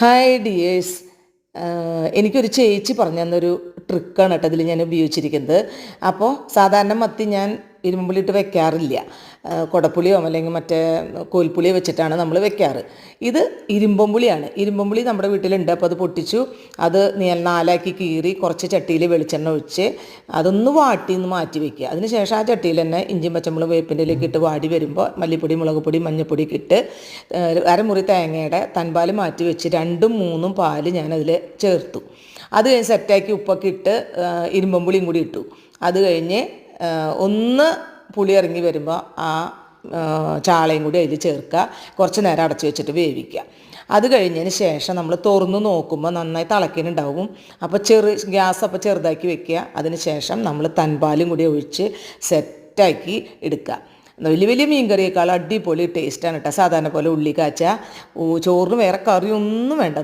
Hi dears എനിക്കൊരു ചേച്ചി പറഞ്ഞു തന്നൊരു ട്രിക്കാണ് കേട്ടോ ഇതിൽ ഞാൻ ഉപയോഗിച്ചിരിക്കുന്നത്. അപ്പോൾ സാധാരണ മത്തി ഞാൻ ഇരുമ്പുളിയിട്ട് വെക്കാറില്ല. കുടപ്പുളിയോ അല്ലെങ്കിൽ മറ്റേ കോൽപ്പുളിയോ വെച്ചിട്ടാണ് നമ്മൾ വെക്കാറ്. ഇത് ഇരുമ്പുളിയാണ് ഇരുമ്പുളി നമ്മുടെ വീട്ടിലുണ്ട്. അപ്പോൾ അത് പൊട്ടിച്ചു. അത് നാലാക്കി കീറി കുറച്ച് ചട്ടിയിൽ വെളിച്ചെണ്ണ ഒഴിച്ച് അതൊന്ന് വാട്ടി ഒന്ന് മാറ്റി വെക്കുക. അതിന് ശേഷം ആ ചട്ടിയിൽ തന്നെ ഇഞ്ചിയും പച്ചമുളക് വേപ്പിന്റെ ഇട്ട് വാടി വരുമ്പോൾ മല്ലിപ്പൊടി മുളക് പൊടി മഞ്ഞപ്പൊടി ഇട്ട് അരമുറി തേങ്ങയുടെ തൻപാൽ മാറ്റി വെച്ച് രണ്ടും മൂന്നും പാൽ ഞാനതിൽ ചേർത്തു. അത് കഴിഞ്ഞ് സെറ്റാക്കി ഉപ്പൊക്കെ ഇട്ട് ഏഹ്, ഇരുമ്പുളിയും കൂടി ഇട്ടു. അത് കഴിഞ്ഞ് ഒന്ന് പുളി ഇറങ്ങി വരുമ്പോൾ ആ ചാളയും കൂടി അതിൽ ചേർക്കുക. കുറച്ച് നേരം അടച്ചു വെച്ചിട്ട് വേവിക്കുക. അത് കഴിഞ്ഞതിന് ശേഷം നമ്മൾ തുറന്ന് നോക്കുമ്പോൾ നന്നായി തിളക്കിനുണ്ടാവും അപ്പോൾ ചെറു ഗ്യാസ് അപ്പോൾ ചെറുതാക്കി വെക്കുക. അതിന് ശേഷം നമ്മൾ തൻപാലും കൂടി ഒഴിച്ച് സെറ്റാക്കി എടുക്കുക. വലിയ വലിയ മീൻകറിയേക്കാൾ അടിപൊളി ടേസ്റ്റാണ് കേട്ടോ സാധാരണ പോലെ ഉള്ളി കാച്ച. ചോറിന് വേറെ കറിയൊന്നും വേണ്ട.